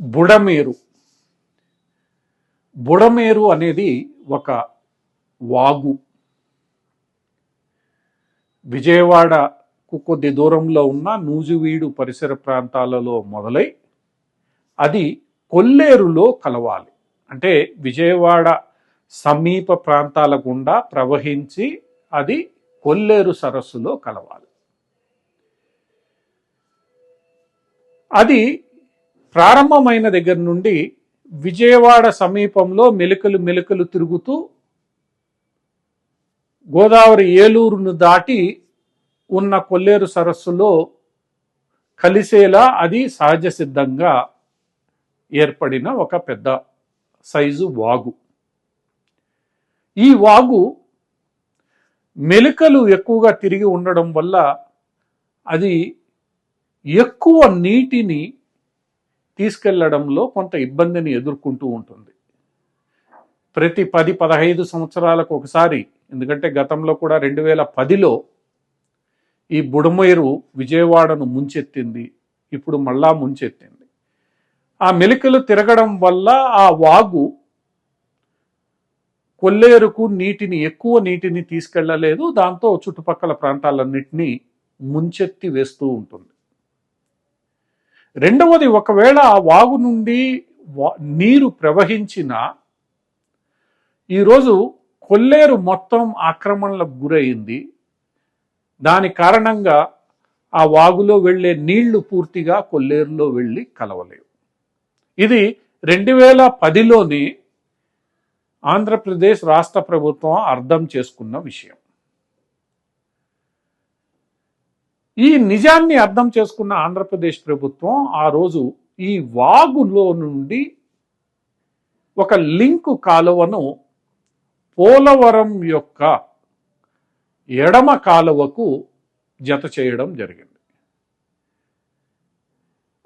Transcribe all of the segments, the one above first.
బుడమేరు. బుడమేరు అనేది ఒక వాగు. విజయవాడకు కొద్ది దూరంలో ఉన్న నూజువీడు పరిసర ప్రాంతాలలో మొదలై అది కొల్లేరులో కలవాలి. అంటే విజయవాడ సమీప ప్రాంతాల గుండా ప్రవహించి అది కొల్లేరు సరస్సులో కలవాలి. అది ప్రారంభమైన దగ్గర నుండి విజయవాడ సమీపంలో మెలికలు మెలికలు తిరుగుతూ గోదావరి ఏలూరును దాటి ఉన్న కొల్లేరు సరస్సులో కలిసేలా అది సహజ సిద్ధంగా ఏర్పడిన ఒక పెద్ద సైజు వాగు. ఈ వాగు మెలికలు ఎక్కువగా తిరిగి ఉండడం వల్ల అది ఎక్కువ నీటిని తీసుకెళ్ళడంలో కొంత ఇబ్బందిని ఎదుర్కొంటూ ఉంటుంది. ప్రతి పది పదహైదు సంవత్సరాలకు ఒకసారి ఎందుకంటే గతంలో కూడా రెండు వేల పదిలో ఈ బుడమేరు విజయవాడను ముంచెత్తింది ఇప్పుడు మళ్ళా ముంచెత్తింది. ఆ మెలికలు తిరగడం వల్ల ఆ వాగు కొల్లేరుకు నీటిని ఎక్కువ నీటిని తీసుకెళ్ళలేదు దాంతో చుట్టుపక్కల ప్రాంతాలన్నింటినీ ముంచెత్తి వేస్తూ ఉంటుంది. రెండవది ఒకవేళ ఆ వాగు నుండి వా- నీరు ప్రవహించిన ఈరోజు కొల్లేరు మొత్తం ఆక్రమణలకు గురైంది. దాని కారణంగా ఆ వాగులో వెళ్ళే నీళ్ళు పూర్తిగా కొల్లేరులో వెళ్ళి కలవలేవు. ఇది రెండు వేల పదిలోని ఆంధ్రప్రదేశ్ రాష్ట్ర ప్రభుత్వం అర్థం చేసుకున్న విషయం. ఈ నిజాన్ని అర్థం చేసుకున్న ఆంధ్రప్రదేశ్ ప్రభుత్వం ఆ రోజు ఈ వాగులో నుండి ఒక లింకు కాలువను పోలవరం యొక్క ఎడమ కాలువకు జత చేయడం జరిగింది.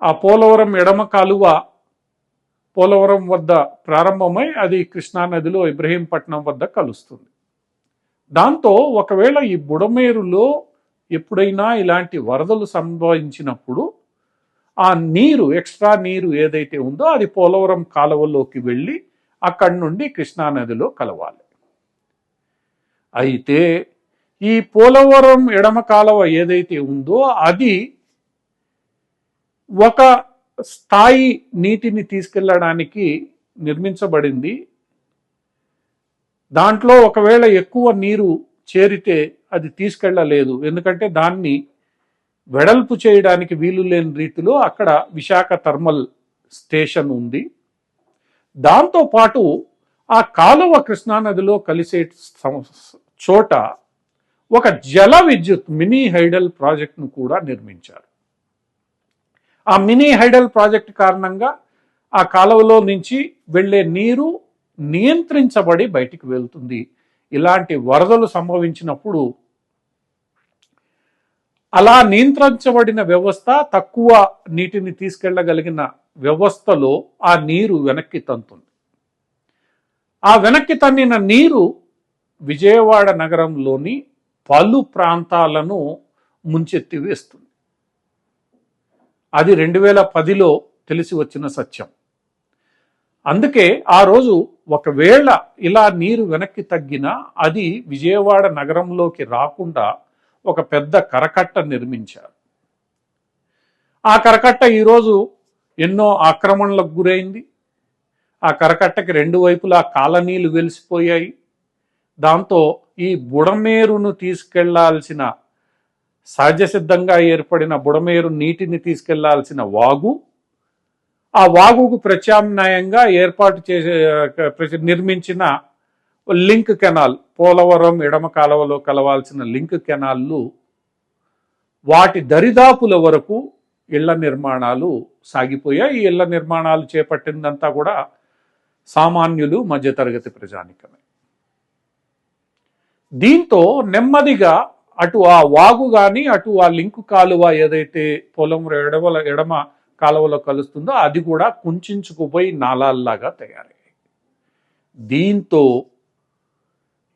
ఆ పోలవరం ఎడమ కాలువ పోలవరం వద్ద ప్రారంభమై అది కృష్ణానదిలో ఇబ్రహీంపట్నం వద్ద కలుస్తుంది. దాంతో ఒకవేళ ఈ బుడమేరులో ఎప్పుడైనా ఇలాంటి వరదలు సంభవించినప్పుడు ఆ నీరు ఎక్స్ట్రా నీరు ఏదైతే ఉందో అది పోలవరం కాలువలోకి వెళ్ళి అక్కడి నుండి కృష్ణానదిలో కలవాలి. అయితే ఈ పోలవరం ఎడమ కాలువ ఏదైతే ఉందో అది ఒక స్థాయి నీటిని తీసుకెళ్ళడానికి నిర్మించబడింది. దాంట్లో ఒకవేళ ఎక్కువ నీరు చేరితే అది తీసుకెళ్ళలేదు ఎందుకంటే దాన్ని వెడల్పు చేయడానికి వీలు లేని రీతిలో అక్కడ విశాఖ థర్మల్ స్టేషన్ ఉంది. దాంతో పాటు ఆ కాలువ కృష్ణానదిలో కలిసే చోట ఒక జల విద్యుత్ మినీ హైడల్ ప్రాజెక్ట్ను కూడా నిర్మించారు. ఆ మినీ హైడల్ ప్రాజెక్ట్ కారణంగా ఆ కాలువలో నుంచి వెళ్ళే నీరు నియంత్రించబడి బయటికి వెళ్తుంది. ఇలాంటి వరదలు సంభవించినప్పుడు అలా నియంత్రించబడిన వ్యవస్థ తక్కువ నీటిని తీసుకెళ్ళగలిగిన వ్యవస్థలో ఆ నీరు వెనక్కి తంతుంది. ఆ వెనక్కి తన్నిన నీరు విజయవాడ నగరంలోని పలు ప్రాంతాలను ముంచెత్తి వేస్తుంది. అది రెండు వేల పదిలో తెలిసి వచ్చిన సత్యం. అందుకే ఆ రోజు ఒకవేళ ఇలా నీరు వెనక్కి తగ్గినా అది విజయవాడ నగరంలోకి రాకుండా ఒక పెద్ద కరకట్ట నిర్మించారు. ఆ కరకట్ట ఈరోజు ఎన్నో ఆక్రమణలకు గురైంది. ఆ కరకట్టకి రెండు వైపులా కాలనీలు వెలిసిపోయాయి. దాంతో ఈ బుడమేరును తీసుకెళ్ళాల్సిన సహజసిద్ధంగా ఏర్పడిన బుడమేరు నీటిని తీసుకెళ్ళాల్సిన వాగు ఆ వాగుకు ప్రత్యామ్నాయంగా ఏర్పాటు చేసే నిర్మించిన లింక్ కెనాల్ పోలవరం ఎడమ కాలువలో కలవాల్సిన లింక్ కెనాల్లు వాటి దరిదాపుల వరకు ఇళ్ళ నిర్మాణాలు సాగిపోయాయి. ఈ ఇళ్ళ నిర్మాణాలు చేపట్టిందంతా కూడా సామాన్యులు మధ్యతరగతి ప్రజానికమే. దీంతో నెమ్మదిగా అటు ఆ వాగు కానీ అటు ఆ లింకు కాలువ ఏదైతే పొలం ఎడవల ఎడమ కాలువలో కలుస్తుందో అది కూడా కుంచుకుపోయి నాలాల్లాగా తయారయ్యాయి. దీంతో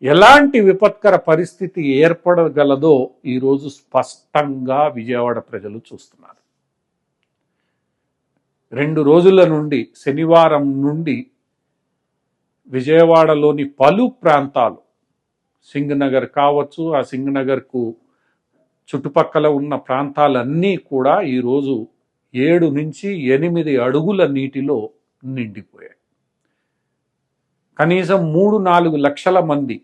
ఎలాంటి విపత్కర పరిస్థితి ఏర్పడగలదో ఈరోజు స్పష్టంగా విజయవాడ ప్రజలు చూస్తున్నారు. రెండు రోజుల నుండి శనివారం నుండి విజయవాడలోని పలు ప్రాంతాలు సింగనగర్ కావచ్చు ఆ సింగనగర్కు చుట్టుపక్కల ఉన్న ప్రాంతాలన్నీ కూడా ఈరోజు ఏడు నుంచి ఎనిమిది అడుగుల నీటిలో నిండిపోయాయి. కనీసం మూడు నాలుగు లక్షల మంది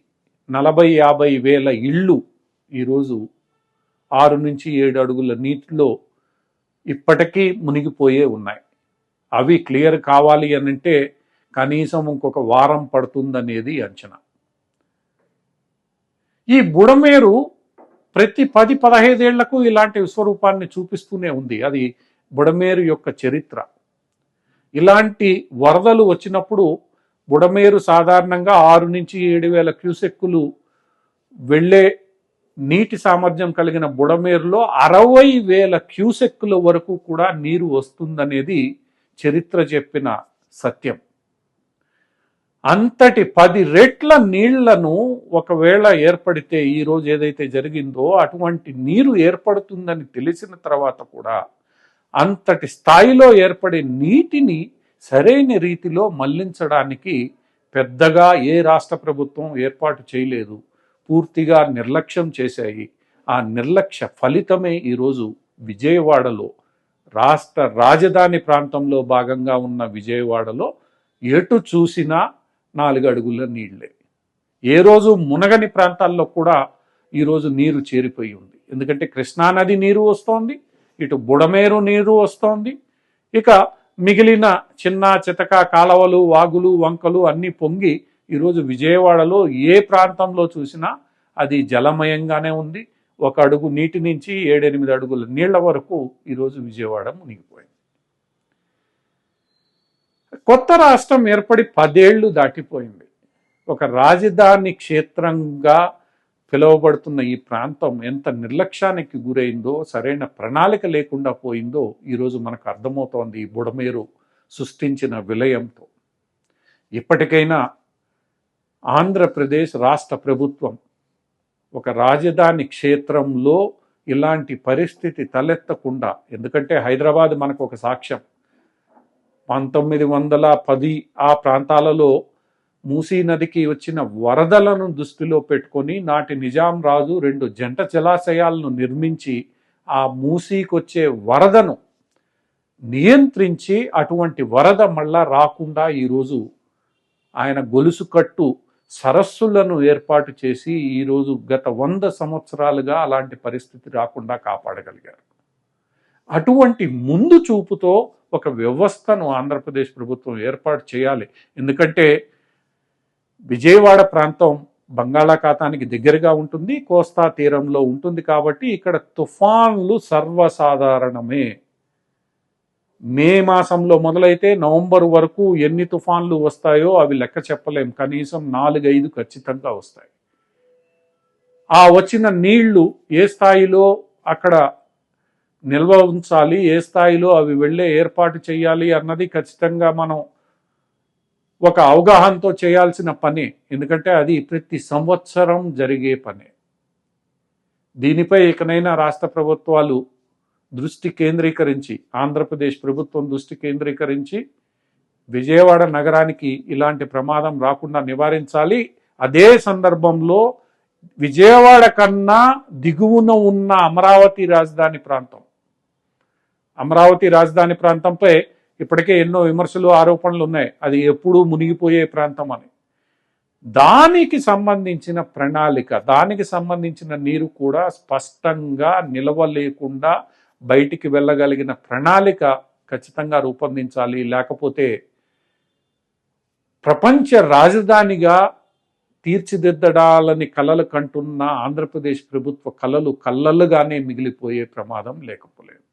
నలభై యాభై వేల ఇళ్ళు ఈరోజు ఆరు నుంచి ఏడు అడుగుల నీటిలో ఇప్పటికీ మునిగిపోయే ఉన్నాయి. అవి క్లియర్ కావాలి అని అంటే కనీసం ఇంకొక వారం పడుతుందనేది అంచనా. ఈ బుడమేరు ప్రతి పది పదహైదేళ్ళకు ఇలాంటి విశ్వరూపాన్ని చూపిస్తూనే ఉంది. అది బుడమేరు యొక్క చరిత్ర. ఇలాంటి వరదలు వచ్చినప్పుడు బుడమేరు సాధారణంగా ఆరు నుంచి ఏడు వేల క్యూసెక్కులు వెళ్ళే నీటి సామర్థ్యం కలిగిన బుడమేరులో అరవై వేల క్యూసెక్కుల వరకు కూడా నీరు వస్తుందనేది చరిత్ర చెప్పిన సత్యం. అంతటి పది రెట్ల నీళ్ళను ఒకవేళ ఏర్పడితే ఈ రోజు ఏదైతే జరిగిందో అటువంటి నీరు ఏర్పడుతుందని తెలిసిన తర్వాత కూడా అంతటి స్థాయిలో ఏర్పడే నీటిని సరైన రీతిలో మళ్ళించడానికి పెద్దగా ఏ రాష్ట్ర ప్రభుత్వం ఏర్పాటు చేయలేదు. పూర్తిగా నిర్లక్ష్యం చేశాయి. ఆ నిర్లక్ష్య ఫలితమే ఈరోజు విజయవాడలో రాష్ట్ర రాజధాని ప్రాంతంలో భాగంగా ఉన్న విజయవాడలో ఎటు చూసినా నాలుగు అడుగుల నీళ్ళే. ఏ రోజు మునగని ప్రాంతాల్లో కూడా ఈరోజు నీరు చేరిపోయి ఉంది. ఎందుకంటే కృష్ణానది నీరు వస్తోంది ఇటు బుడమేరు నీరు వస్తోంది. ఇక మిగిలిన చిన్న చితక కాలవలు వాగులు వంకలు అన్నీ పొంగి ఈరోజు విజయవాడలో ఏ ప్రాంతంలో చూసినా అది జలమయంగానే ఉంది. ఒక అడుగు నీటి నుంచి ఏడెనిమిది అడుగుల నీళ్ళ వరకు ఈరోజు విజయవాడ మునిగిపోయింది. కొత్త రాష్ట్రం ఏర్పడి పదేళ్ళు దాటిపోయింది. ఒక రాజధాని క్షేత్రంగా పిలువబడుతున్న ఈ ప్రాంతం ఎంత నిర్లక్ష్యానికి గురైందో సరైన ప్రణాళిక లేకుండా పోయిందో ఈరోజు మనకు అర్థమవుతోంది ఈ బుడమేరు సృష్టించిన విలయంతో. ఇప్పటికైనా ఆంధ్రప్రదేశ్ రాష్ట్ర ప్రభుత్వం ఒక రాజధాని క్షేత్రంలో ఇలాంటి పరిస్థితి తలెత్తకుండా ఎందుకంటే హైదరాబాద్ మనకు ఒక సాక్ష్యం పంతొమ్మిది వందల పది ఆ ప్రాంతాలలో మూసీ నదికి వచ్చిన వరదలను దృష్టిలో పెట్టుకొని నాటి నిజాం రాజు రెండు జంట జలాశయాలను నిర్మించి ఆ మూసీకొచ్చే వరదను నియంత్రించి అటువంటి వరద మళ్ళా రాకుండా ఈరోజు ఆయన గొలుసు కట్టు సరస్సులను ఏర్పాటు చేసి ఈరోజు గత వంద సంవత్సరాలుగా అలాంటి పరిస్థితి రాకుండా కాపాడగలిగారు. అటువంటి ముందు చూపుతో ఒక వ్యవస్థను ఆంధ్రప్రదేశ్ ప్రభుత్వం ఏర్పాటు చేయాలి. ఎందుకంటే విజయవాడ ప్రాంతం బంగాళాఖాతానికి దగ్గరగా ఉంటుంది కోస్తా తీరంలో ఉంటుంది కాబట్టి ఇక్కడ తుఫాన్లు సర్వసాధారణమే. మే మాసంలో మొదలైతే నవంబర్ వరకు ఎన్ని తుఫాన్లు వస్తాయో అవి లెక్క చెప్పలేం కనీసం నాలుగైదు ఖచ్చితంగా వస్తాయి. ఆ వచ్చిన నీళ్ళు ఏ స్థాయిలో అక్కడ నిల్వ ఉంచాలి ఏ స్థాయిలో అవి వెళ్ళే ఏర్పాటు చేయాలి అన్నది ఖచ్చితంగా మనం ఒక అవగాహనతో చేయాల్సిన పని. ఎందుకంటే అది ప్రతి సంవత్సరం జరిగే పని. దీనిపై ఇకనైనా రాష్ట్ర ప్రభుత్వాలు దృష్టి కేంద్రీకరించి ఆంధ్రప్రదేశ్ ప్రభుత్వం దృష్టి కేంద్రీకరించి విజయవాడ నగరానికి ఇలాంటి ప్రమాదం రాకుండా నివారించాలి. అదే సందర్భంలో విజయవాడ కన్నా దిగువన ఉన్న అమరావతి రాజధాని ప్రాంతం అమరావతి రాజధాని ప్రాంతంపై ఇప్పటికే ఎన్నో విమర్శలు ఆరోపణలు ఉన్నాయి. అది ఎప్పుడూ మునిగిపోయే ప్రాంతం అని. దానికి సంబంధించిన ప్రణాళిక దానికి సంబంధించిన నీరు కూడా స్పష్టంగా నిలవలేకుండా బయటికి వెళ్ళగలిగిన ప్రణాళిక ఖచ్చితంగా రూపొందించాలి. లేకపోతే ప్రపంచ రాజధానిగా తీర్చిదిద్దడాలని కలలు కంటున్న ఆంధ్రప్రదేశ్ ప్రభుత్వ కలలు కళ్ళలుగానే మిగిలిపోయే ప్రమాదం లేకపోలేదు.